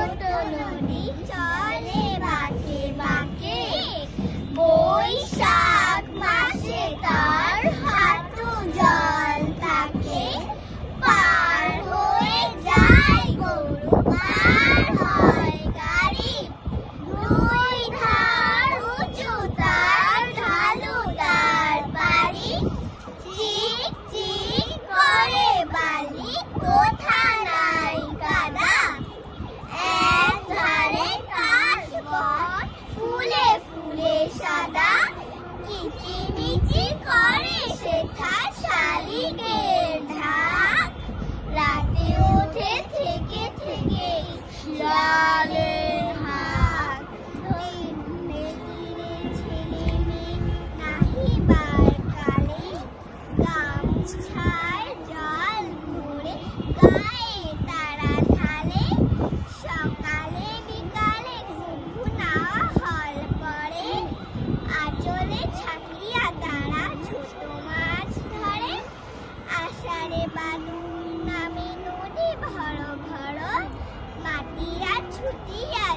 ছোট নদী চলে বাঁকে বাঁকে। বৈশাখ মাসে তার হাঁটু জল থাকে পার হয়ে যায় গরু পার হয় গাড়ি। দুই ধার উঁচু, তার ঢালু তার বাড়ি। চিক চিক কিচিমিচি করে সেথা শালিকের ঢাক রাতে ওঠে থেকে থেকে শিয়ালের হাক তীরে তীরে ছেলে মেয়ে judia.